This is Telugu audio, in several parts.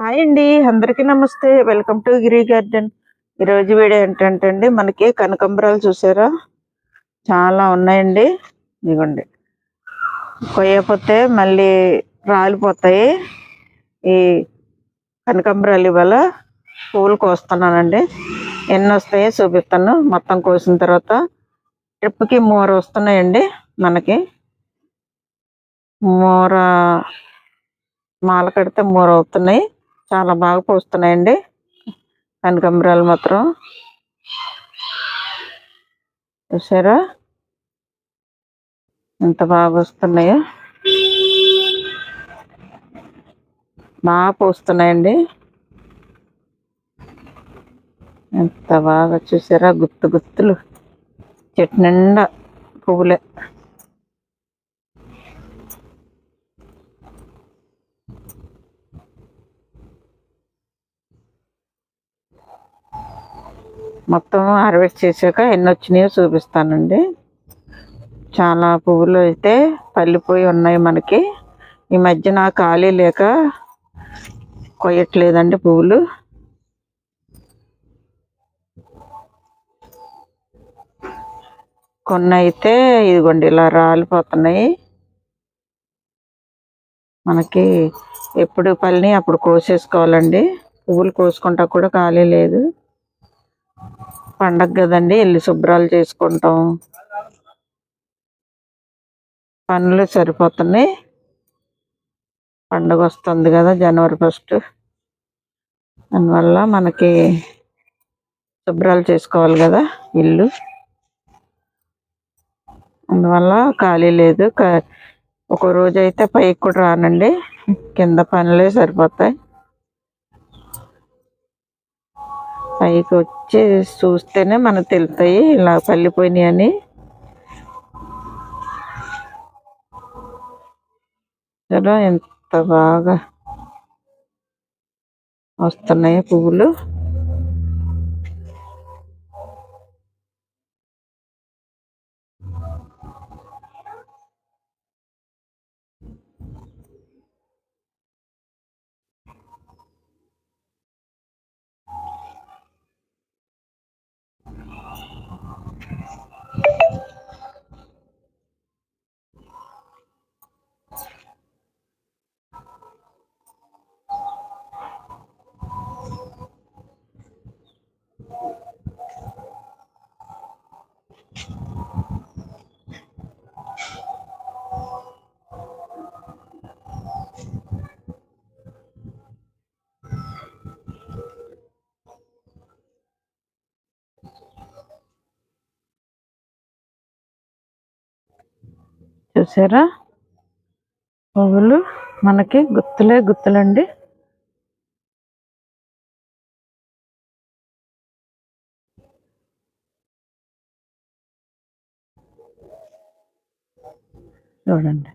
హాయ్ అండి అందరికీ నమస్తే. Welcome to Giri garden. ఈరోజు వీడియో ఏంటంటే అండి మనకి కనకంబరాలు చూసారా? చాలా ఉన్నాయండి. ఇదిగోండి. కొయ్యకపోతే మళ్ళీ రాలిపోతాయి. ఈ కనకంబరాలు ఇవాళ పూలు కోస్తున్నానండి. ఎన్ని వస్తాయో చూపిస్తాను. మొత్తం కోసిన తర్వాత ట్రిప్కి మూర వస్తున్నాయండి మనకి. మూర మాల కడితే మూర అవుతున్నాయి. చాలా బాగా పూస్తున్నాయండి. కనకంబరాలు మాత్రం. చూసారా? ఎంత బాగా వస్తున్నాయో బాగా పూస్తున్నాయండి. ఎంత బాగా చూసారా? గుత్తు గుత్తులు. చెట్టు నిండా పువ్వులే. మొత్తం హార్వెస్ట్ చేశాక ఎన్ని వచ్చినాయో చూపిస్తానండి. చాలా పువ్వులు అయితే పల్లిపోయి ఉన్నాయి మనకి. ఈ మధ్య నా ఖాళీ లేక కొయ్యట్లేదండి పువ్వులు. కొన్ని అయితే ఇదిగోండి ఇలా రాలిపోతున్నాయి. మనకి ఎప్పుడు పల్లిని అప్పుడు కోసేసుకోవాలండి. పువ్వులు కోసుకుంటా కూడా ఖాళీ లేదు. పండగ కదండి ఇల్లు శుభ్రాలు చేసుకుంటాం. పనులు సరిపోతున్నాయి. పండుగ వస్తుంది కదా జనవరి ఫస్ట్. అందువల్ల మనకి శుభ్రాలు చేసుకోవాలి కదా ఇల్లు. అందువల్ల ఖాళీ లేదు. ఒక రోజు అయితే పైకి కూడా రానండి. కింద పనులే సరిపోతాయి. పైకి వచ్చి చూస్తేనే మనకు తెలుస్తాయి ఇలా పల్లిపోయినాయి అని. ఎంత బాగా వస్తున్నాయి పువ్వులు. చూసారా? పువ్వులు మనకి గుత్తులే గుత్తులండి. చూడండి.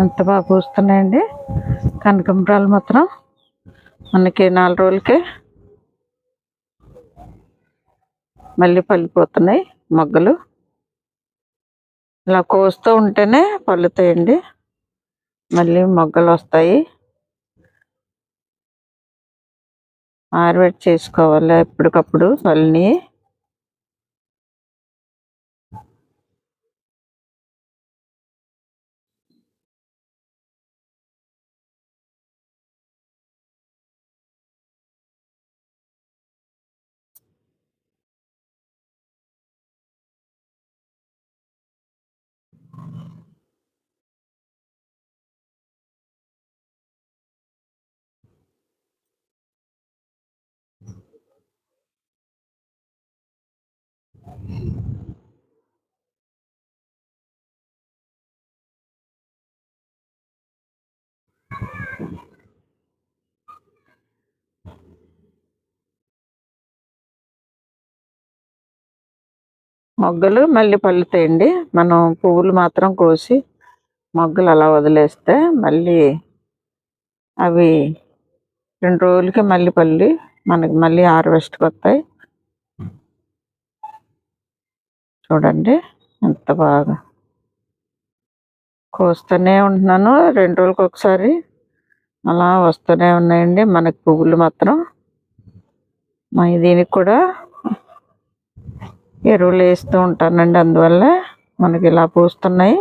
ఎంత బాగా పూస్తున్నాయండి. కనకంబరాలు మాత్రం మనకి నాలుగు రోజులకే మళ్ళీ పళ్ళిపోతున్నాయి మొగ్గలు. ఇలా కోస్తూ ఉంటేనే పళ్ళుతాయండి మళ్ళీ మొగ్గలు వస్తాయి. ఆరబెట్టి చేసుకోవాలి? ఎప్పటికప్పుడు పళ్ళని మొగ్గలు మళ్ళీ పళ్ళుతాయండి. మనం పువ్వులు మాత్రం కోసి మొగ్గలు అలా వదిలేస్తే మళ్ళీ అవి రెండు రోజులకి మళ్ళీ పల్లి మనకి మళ్ళీ హార్వెస్ట్కి వస్తాయి. చూడండి ఎంత బాగా కోస్తూనే ఉంటున్నాను. రెండు రోజులకి ఒకసారి అలా వస్తూనే ఉన్నాయండి మనకి పువ్వులు మాత్రం. మా దీనికి కూడా ఎరువులు వేస్తూ ఉంటానండి. అందువల్ల మనకి ఇలా పూస్తున్నాయి.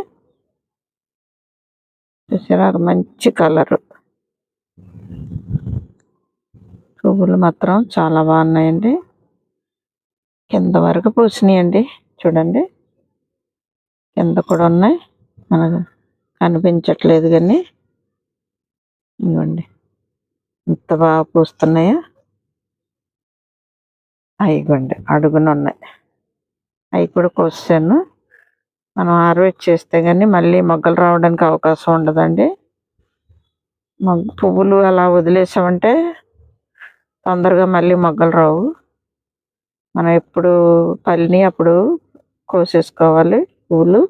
చూసారా? మంచి కలరు. పువ్వులు మాత్రం చాలా బాగున్నాయండి. కింద వరకు పూసినాయండి. చూడండి. కింద కూడా ఉన్నాయి. మనకు కనిపించట్లేదు కానీ. ఇవ్వండి ఇంత బాగా పూస్తున్నాయో? అయిగోండి అడుగున ఉన్నాయి. అవి కూడా కోసాను మనం హార్వెస్ట్ చేస్తే కానీ మళ్ళీ మొగ్గలు రావడానికి అవకాశం ఉండదండి. పువ్వులు అలా వదిలేసామంటే తొందరగా మళ్ళీ మొగ్గలు రావు. మనం ఎప్పుడు పల్లిని అప్పుడు కోసేసుకోవాలి పూలు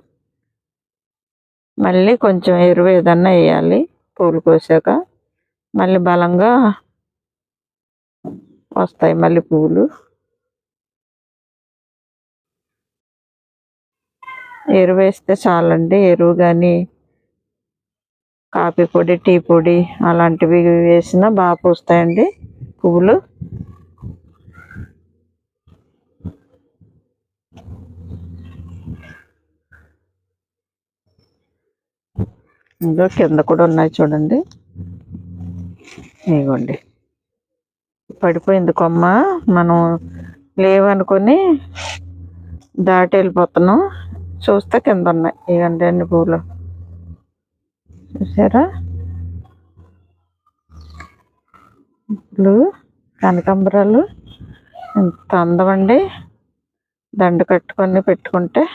మళ్ళీ కొంచెం ఎరువు ఏదన్నా వేయాలి పూలు కోసాక. మళ్ళీ బలంగా వస్తాయి మళ్ళీ పువ్వులు. ఎరువు వేస్తే చాలండి. ఎరువు కానీ కాఫీ పొడి టీ పొడి అలాంటివి వేసినా బాగా పూస్తాయండి పువ్వులు. ఇంకా కింద కూడా ఉన్నాయి చూడండి. ఇగోండి. పడిపోయింది కొమ్మ. మనం లేవనుకొని దాటి వెళ్ళిపోతున్నాం చూస్తే కింద ఉన్నాయి. ఇవ్వండి అన్ని పూలు. చూసారా? పూలు కనకాంబరాలు. ఎంత అందమండి. దండ కట్టుకొని పెట్టుకుంటే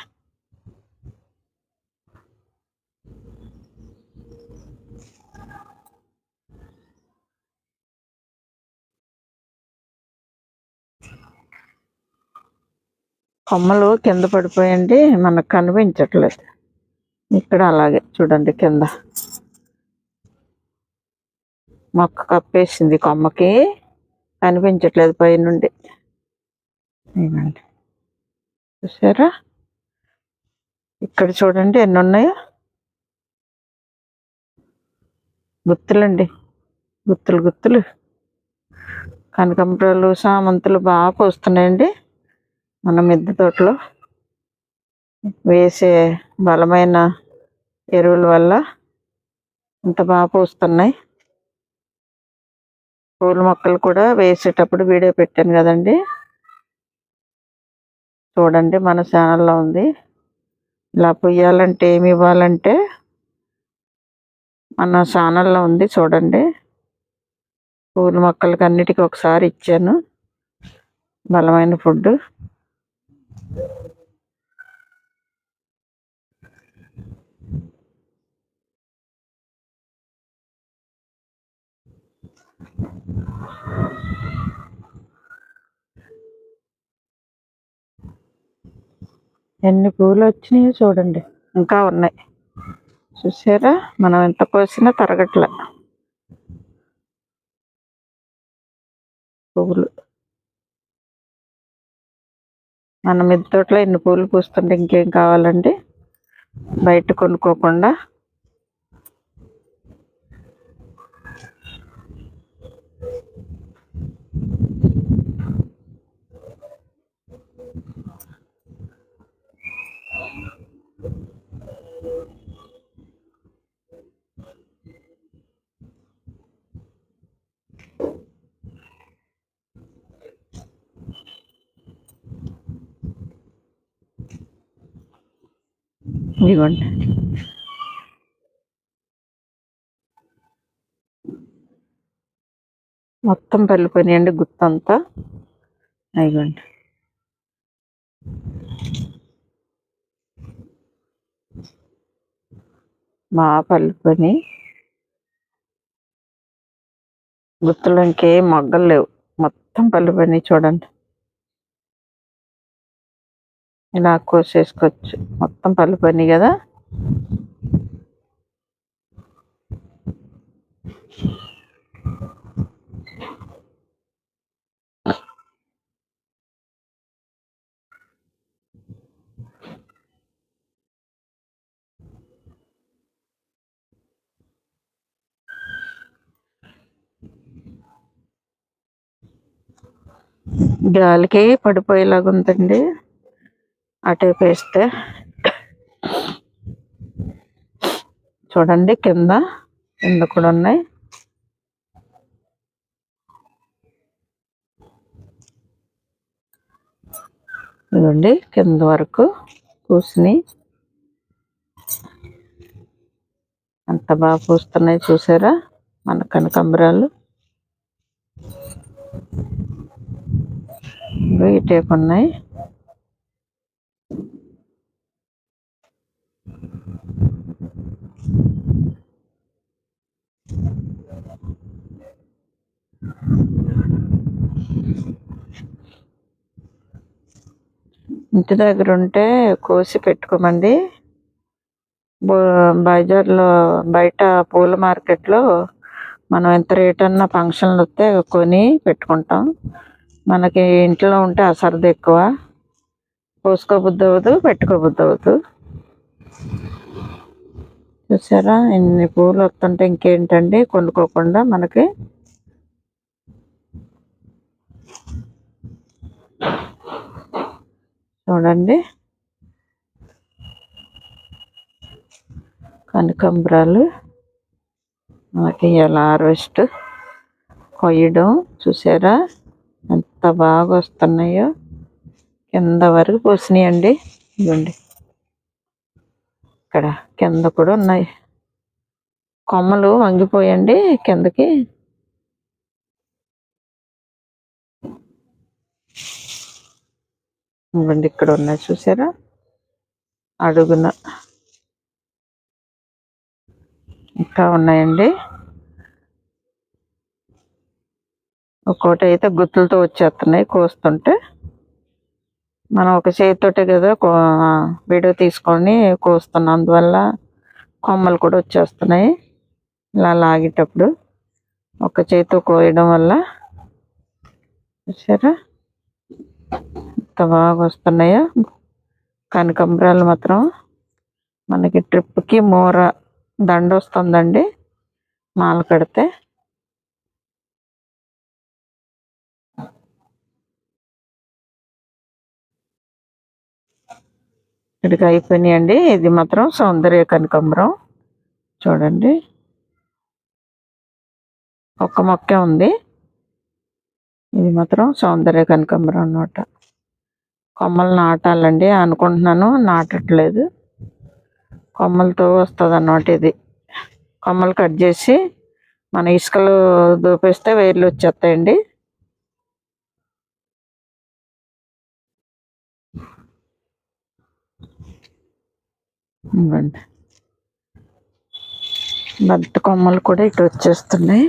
కొమ్మలు కింద పడిపోయండి మనకు కనిపించట్లేదు. ఇక్కడ అలాగే చూడండి కింద. మొక్క కప్పేసింది కొమ్మకి కనిపించట్లేదు పైనుండి. చూసారా? ఇక్కడ చూడండి ఎన్ని ఉన్నాయో. గుత్తులండి. గుత్తులు గుత్తులు. కనకంబరాలు సామంతులు బాగా పోస్తున్నాయండి. మన మిద్దె తోటలో వేసే బలమైన ఎరువుల వల్ల ఇంత బాగా పూస్తున్నాయి. పూల మొక్కలు కూడా వేసేటప్పుడు వీడియో పెట్టాను కదండి. చూడండి మన ఛానల్లో ఉంది. ఇలా పొయ్యాలంటే ఏమి ఇవ్వాలంటే మన ఛానల్లో ఉంది చూడండి. పూల మొక్కలకి అన్నిటికీ ఒకసారి ఇచ్చాను. బలమైన ఫుడ్ ఎన్ని పూలు వచ్చినాయో చూడండి. ఇంకా ఉన్నాయి. చూసారా? మనం ఎంత కోసినా తరగట్లే. పువ్వులు మన మిద్దె తోటలో ఎన్ని పూలు పూస్తుంటే ఇంకేం కావాలండి? బయట కొనుక్కోకుండా ఇదిగోండి. మొత్తం పల్లిపోయినాయండి గుత్తంతా. అయిగోండి బాగా పల్లిపోయి గుత్తులు ఇంకేం మొగ్గలు లేవు. మొత్తం పల్లిపోయినాయి చూడండి. ఇలా కోసేసుకోవచ్చు. మొత్తం పళ్ళు పని కదా? గాలికి పడిపోయేలాగా ఉందండి అటేపు వేస్తే చూడండి కింద కింద కూడా ఉన్నాయి. ఇదిగోండి కింద వరకు పూసినాయి అంత బాగా పూస్తున్నాయి చూసారా మన కనకాంబరాలు? ఇగో ఉన్నాయి. ఇంటి దగ్గర ఉంటే కోసి పెట్టుకోమండి. బజార్లో బయట పూల మార్కెట్లో మనం ఎంత రేట్ అన్న ఫంక్షన్లు వస్తే కొని పెట్టుకుంటాం. మనకి ఇంట్లో ఉంటే అసరది ఎక్కువ. కోసుకోబుద్ధి అవ్వదు పెట్టుకోబుద్ధి అవ్వదు చూసారా? ఇన్ని పూలు వస్తుంటే ఇంకేంటండి? కొనుక్కోకుండా మనకి చూడండి. కనకంబరాలు మనకి ఇలా హార్వెస్ట్ కొయ్యడం చూసారా? ఎంత బాగా వస్తున్నాయో. కింద వరకు పోసినాయండి. ఇవ్వండి ఇక్కడ కింద కూడా ఉన్నాయి. కొమ్మలు వంగిపోయండి కిందకి. ఇవ్వండి ఇక్కడ ఉన్నాయి చూసారా? అడుగున. ఇంకా ఉన్నాయండి. ఒక్కోటి అయితే గుత్తులతో వచ్చేస్తున్నాయి కోస్తుంటే. మనం ఒక చేతితోటే కదా కో- వీడియో తీసుకొని కోస్తున్నాం. అందువల్ల కొమ్మలు కూడా వచ్చేస్తున్నాయి. ఇలా లాగేటప్పుడు ఒక చేతితో కోయడం వల్ల. చూసారా? ఎంత బాగా వస్తున్నాయో? కనకంబరాలు మాత్రం. మనకి ట్రిప్కి మూర దండ వస్తుందండి మాల కడితే. ఇక్కడికి అయిపోయినాయండి. ఇది మాత్రం సౌందర్య కనకంబరం. చూడండి. ఒక్క మొక్కే ఉంది. ఇది మాత్రం సౌందర్య కనకాంబరం అన్నమాట. కొమ్మలు నాటాలండి అనుకుంటున్నాను నాటట్లేదు. కొమ్మలతో వస్తుంది అన్నమాట ఇది. కొమ్మలు కట్ చేసి మన ఇసుకలు దూపేస్తే వేర్లు వచ్చేస్తాయండి. ఇవ్వండి. బంతి కొమ్మలు కూడా ఇటు వచ్చేస్తున్నాయి.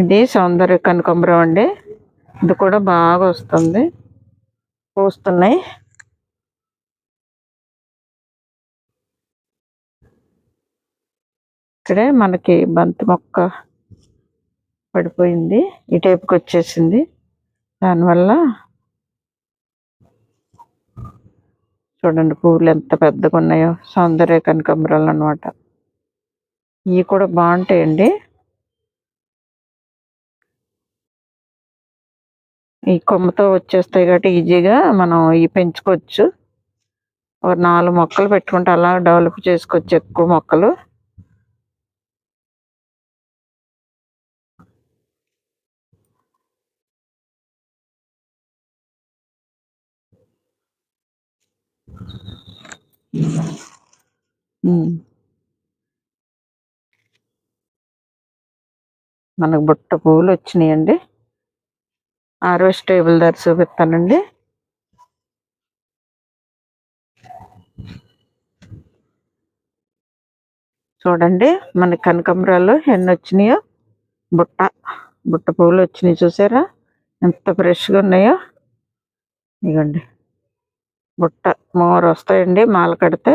ఇది సౌందర్య కనకాంబరం అండి. ఇది కూడా బాగా వస్తుంది. పూస్తున్నాయి. ఇక్కడే మనకి బంతి మొక్క పడిపోయింది. ఈ టైపుకి వచ్చేసింది. దానివల్ల చూడండి పువ్వులు ఎంత పెద్దగా ఉన్నాయో సౌందర్య కనకాంబరాలు అన్నమాట. ఇవి కూడా బాగుంటాయండి. ఈ కొమ్మతో వచ్చేస్తాయి కాబట్టి ఈజీగా మనం ఇవి పెంచుకోవచ్చు. ఒక నాలుగు మొక్కలు పెట్టుకుంటే అలా డెవలప్ చేసుకోవచ్చు ఎక్కువ మొక్కలు. మనకు బుట్ట పువ్వులు వచ్చినాయండి. ఆర్వెస్ టేబుల్ దగ్గర చూపిస్తానండి చూడండి మన కనకాంబరాలు ఎన్ని వచ్చినాయో బుట్ట బుట్ట పువ్వులు వచ్చినాయి చూసారా? ఎంత ఫ్రెష్గా ఉన్నాయో? ఇగోండి. బుట్ట మోరు వస్తాయండి మాల కడితే.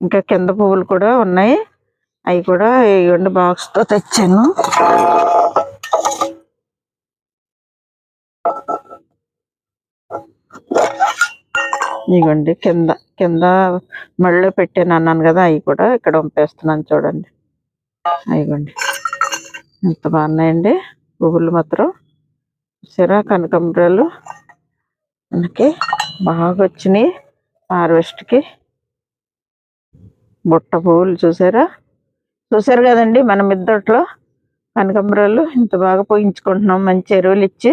ఇంకా కింద పువ్వులు కూడా ఉన్నాయి. అవి కూడా ఇవ్వండి బాక్స్తో తెచ్చాను. ఇగోండి కింద కింద మళ్ళీ పెట్టాను అన్నాను కదా అవి కూడా ఇక్కడ పంపేస్తున్నాను చూడండి. అయిగోండి ఎంత బాగున్నాయండి పువ్వులు మాత్రం. చూసారా కనకాంబరాలు మనకి బాగా వచ్చినాయి హార్వెస్ట్కి బుట్ట పువ్వులు చూసారా? చూసారు కదండి మన మిద్దట్లో కనకాంబరాలు ఇంత బాగా పోయించుకుంటున్నాం మంచి ఎరువులు ఇచ్చి.